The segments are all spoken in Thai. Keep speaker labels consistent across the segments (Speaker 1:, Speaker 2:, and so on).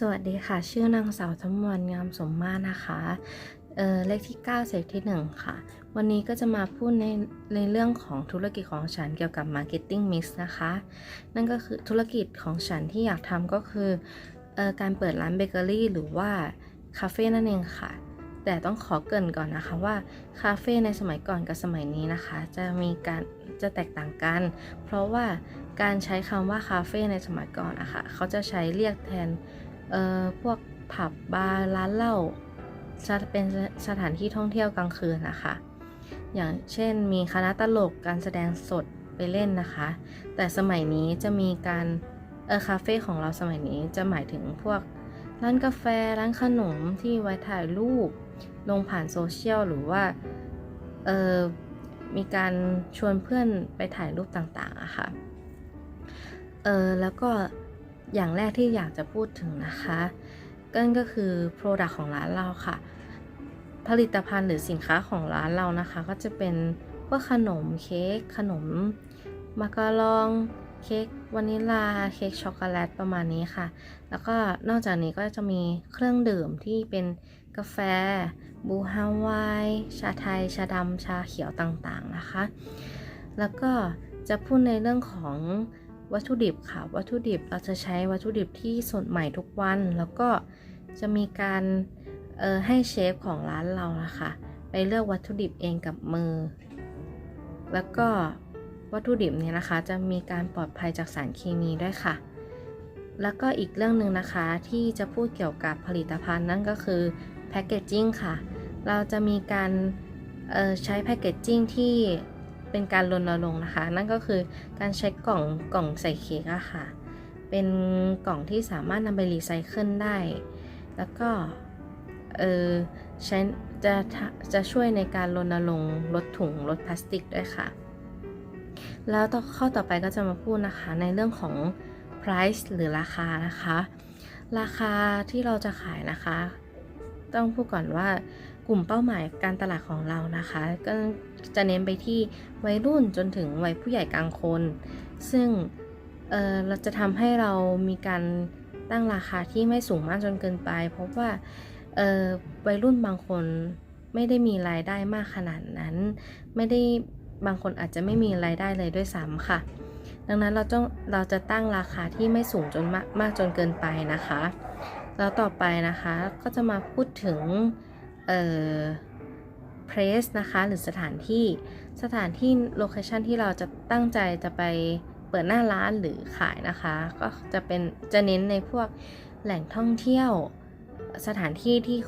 Speaker 1: สวัสดีค่ะ ชื่อนางสาวธมวันงามสมมาตรนะคะเเลขที่ 9เศษที่ 1 ค่ะ วันนี้ก็จะมาพูดในในเรื่องของธุรกิจของฉันเกี่ยวกับ Marketing Mix นะคะ นั่นก็คือธุรกิจของฉันที่อยากทำก็คือออการเปิดร้านเบเกอรี่หรือว่าคาเฟ่นั่นเองค่ะ แต่ต้องขอเกรินก่อนนะคะว่าคาเฟ่ในสมัยก่อนกับสมัยนี้นะคะ จะมีการจะแตกต่างกัน เพราะว่าการใช้คำว่าคาเฟ่ในสมัยก่อนนะคะเขาจะใช้เรียกแทน เอ่อพวกผับบาร์ร้านเหล้าจะเป็นสถานที่ท่องเที่ยวกลางคืนนะคะ อย่างเช่นมีคณะตลกการแสดงสดไปเล่นนะคะ แต่สมัยนี้จะมีการเออคาเฟ่ของเราสมัยนี้จะหมายถึงพวกร้านกาแฟร้านขนมที่ไว้ถ่ายรูป ลงผ่านโซเชียลหรือว่าเออมีการชวนเพื่อนไปถ่ายรูปต่างๆอะค่ะเออแล้วก็ อย่างแรกที่อยากจะพูดถึงนะคะก็ก็คือ Product ของร้านเราค่ะ ผลิตภัณฑ์หรือสินค้าของร้านเรานะคะ ก็จะเป็นพวกขนมเค้กขนมมาการองเค้กวานิลาเค้กช็อกโกแลตประมาณนี้ค่ะ แล้วก็นอกจากนี้ก็จะมีเครื่องดื่มที่เป็นกาแฟ บูฮาวาย ชาไทย ชาดำชาเขียวต่างๆนะคะ แล้วก็จะพูดในเรื่องของ วัตถุดิบค่ะ วัตถุดิบเราจะใช้วัตถุดิบที่สดใหม่ทุกวัน แล้วก็จะมีการให้เชฟของร้านเรานะคะไปเลือกวัตถุดิบเองกับมือ แล้วก็วัตถุดิบเนี่ยนะคะ จะมีการปลอดภัยจากสารเคมีด้วยค่ะ แล้วก็อีกเรื่องหนึ่งนะคะที่จะพูดเกี่ยวกับผลิตภัณฑ์นั่นก็คือแพ c เกจจิ้งค่ะ เราจะมีการใช้แพ c เกจจิ้งที่ เป็นการรณรงค์นะคะ นั่นก็คือการใช้กล่องกล่องใส่เค้กอะค่ะ เป็นกล่องที่สามารถนำไปรีไซเคิลได้ แล้วก็เออใช้จะจะช่วยในการรณรงค์ลดถุงลดพลาสติกด้วยค่ะ แล้วต่อข้อต่อไปก็จะมาพูดนะคะในเรื่องของ price หรือราคานะคะ ราคาที่เราจะขายนะคะ ต้องพูดก่อนว่า กลุ่มเป้าหมายการตลาดของเรานะคะ ก็จะเน้นไปที่วัยรุ่นจนถึงวัยผู้ใหญ่กลางคน ซึ่งเเราจะทำให้เรามีการตั้งราคาที่ไม่สูงมากจนเกินไป เพราะว่าวัยรุ่นบางคนไม่ได้มีรายได้มากขนาดนั้น ไม่ได้บางคนอาจจะไม่มีรายได้เลยด้วยซ้ำค่ะ ดังนั้นเราต้องเราจะตั้งราคาที่ไม่สูงจนมากมากจนเกินไปนะคะ แล้วต่อไปนะคะก็จะมาพูดถึง เอ่อ place นะคะ หรือสถานที่สถานที่โลเคชันที่เราจะตั้งใจจะไปเปิดหน้าร้านหรือขายนะคะ ก็จะเป็นจะเน้นในพวกแหล่งท่องเที่ยวสถานที่ที่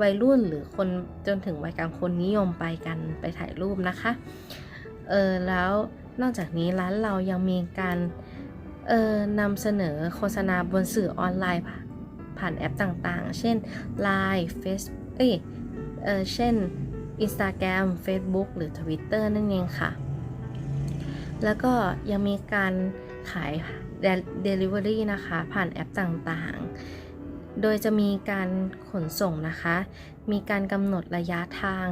Speaker 1: วัยรุ่นหรือคนจนถึงวัยกลางคนนิยมไปกันไปถ่ายรูปนะคะ เออแล้วนอกจากนี้ร้านเรายังมีการเออนำเสนอโฆษณาบนสื่อออนไลน์ผ่านแอปต่างๆ เช่น Line Facebook เอ้ยเออเช่น Instagram Facebook หรือ Twitter นั่นเองค่ะ แล้วก็ยังมีการขาย Delivery นะคะ ผ่านแอปต่างๆ โดยจะมีการขนส่งนะคะ มีการกำหนดระยะทาง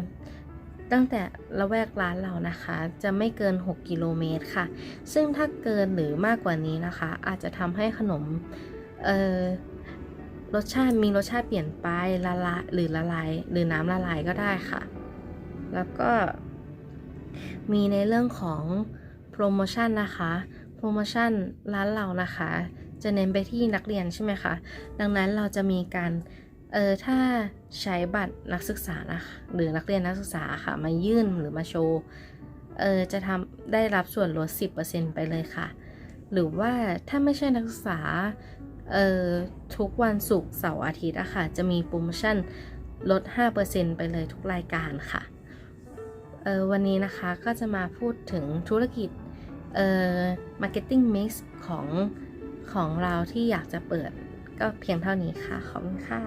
Speaker 1: ตั้งแต่ละแวกร้านเรานะคะ จะไม่เกิน 6 กิโลเมตรค่ะ ซึ่งถ้าเกินหรือมากกว่านี้นะคะ อาจจะทำให้ขนม รสชาติมีรสชาติเปลี่ยนไปละลายหรือละลายหรือน้ำละลายก็ได้ค่ะ แล้วก็มีในเรื่องของโปรโมชั่นนะคะ โปรโมชั่นร้านเรานะคะ จะเน้นไปที่นักเรียนใช่ไหมคะ ดังนั้นเราจะมีการเออถ้าใช้บัตรนักศึกษานะคะหรือนักเรียนนักศึกษาค่ะมายื่นหรือมาโชว์เออจะทำได้รับส่วนลด 10%ไปเลยค่ะ หรือว่าถ้าไม่ใช่นักศึกษา เออทุกวันศุกร์เสาร์อาทิตย์อะค่ะ จะมีโปรโมชั่นลด 5%ไปเลยทุกรายการค่ะเออวันนี้นะคะก็จะมาพูดถึงธุรกิจเอ่อ marketing mix ของของเราที่อยากจะเปิดก็เพียงเท่านี้ค่ะ ขอบคุณค่ะ